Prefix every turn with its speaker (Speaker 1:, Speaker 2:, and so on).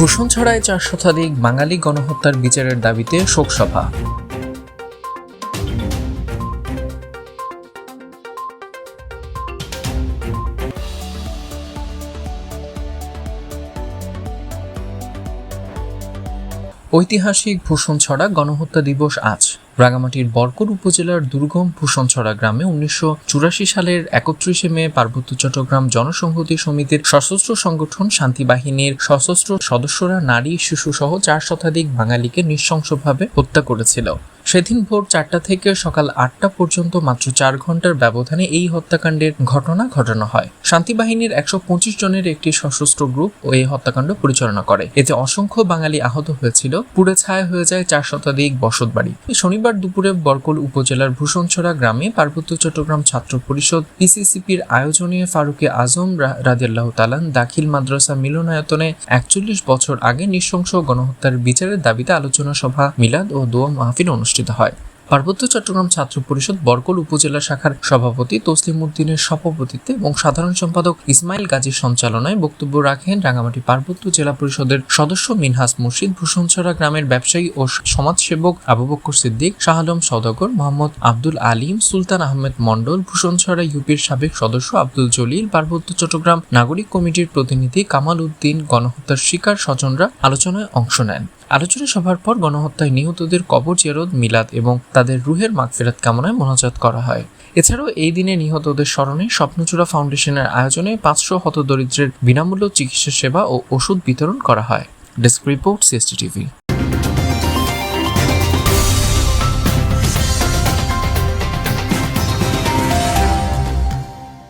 Speaker 1: ভূষণ ছড়ায় চার শতাধিক বাঙালি গণহত্যার বিচারের দাবিতে শোকসভা। ঐতিহাসিক ভূষণছড়া গণহত্যা দিবস আজ। রাঙামাটির বরকর উপজেলার দুর্গম ভূষণছড়া গ্রামে উনিশশো চুরাশি সালের একত্রিশে মে পার্বত্য চট্টগ্রাম জনসংহতি সমিতির সশস্ত্র সংগঠন শান্তি বাহিনীর সশস্ত্র সদস্যরা নারী, শিশু সহ চার শতাধিক বাঙালিকে নৃশংসভাবে হত্যা করেছিল। সেদিন ভোর চারটা থেকে সকাল আটটা পর্যন্ত মাত্র চার ঘণ্টার ব্যবধানে এই হত্যাকাণ্ডের ঘটনা ঘটানো হয়। শান্তি বাহিনীর একশো পঁচিশ জনের একটি সশস্ত্র গ্রুপ ও এই হত্যাকাণ্ড পরিচালনা করে। এতে অসংখ্য বাঙালি আহত হয়েছিল। পুড়ে ছায়া হয়ে যায় চার শতাধিক বসত বাড়ি। শনিবার দুপুরে বরকল উপজেলার ভূষণছড়া গ্রামে পার্বত্য চট্টগ্রাম ছাত্র পরিষদ পিসিসিপির আয়োজনে ফারুকে আজম রাদিয়াল্লাহ তালান দাখিল মাদ্রাসা মিলনায়তনে একচল্লিশ বছর আগে নৃশংস গণহত্যার বিচারের দাবিতে আলোচনা সভা, মিলাদ ও দোয়া মাহফিল অনুষ্ঠিত হয়। পার্বত্য চট্টগ্রাম ছাত্র পরিষদ বরকল উপজেলা শাখার সভাপতি তসলিম উদ্দিনের সভাপতিত্বে এবং সাধারণ সম্পাদক ইসমাইল গাজীর সঞ্চালনায় বক্তব্য রাখেন রাঙামাটি পার্বত্য জেলা পরিষদের সদস্য মিনহাস মুর্শিদ, ভূষণছড়া গ্রামের ব্যবসায়ী ও সমাজসেবক আবু বক্কর সিদ্দিক, শাহ আলম সওদাগর, মোহাম্মদ আব্দুল আলিম, সুলতান আহমেদ মন্ডল ভূষণছড়া ইউপির সাবেক সদস্য আব্দুল জলিল, পার্বত্য চট্টগ্রাম নাগরিক কমিটির প্রতিনিধি কামাল উদ্দিন, গণহত্যার শিকার স্বজনরা আলোচনায় অংশ নেন। আলোচনা সভার পর গণহত্যায় নিহতদের কবর জেরদ, মিলাদ এবং তাদের রুহের মাগফেরাত কামনায় মোনাজাত করা হয়। এছাড়াও এই দিনে নিহতদের স্মরণে স্বপ্নচূড়া ফাউন্ডেশনের আয়োজনে পাঁচশো হতদরিদ্রের বিনামূল্য চিকিৎসা সেবা ও ওষুধ বিতরণ করা হয়। Desk report CST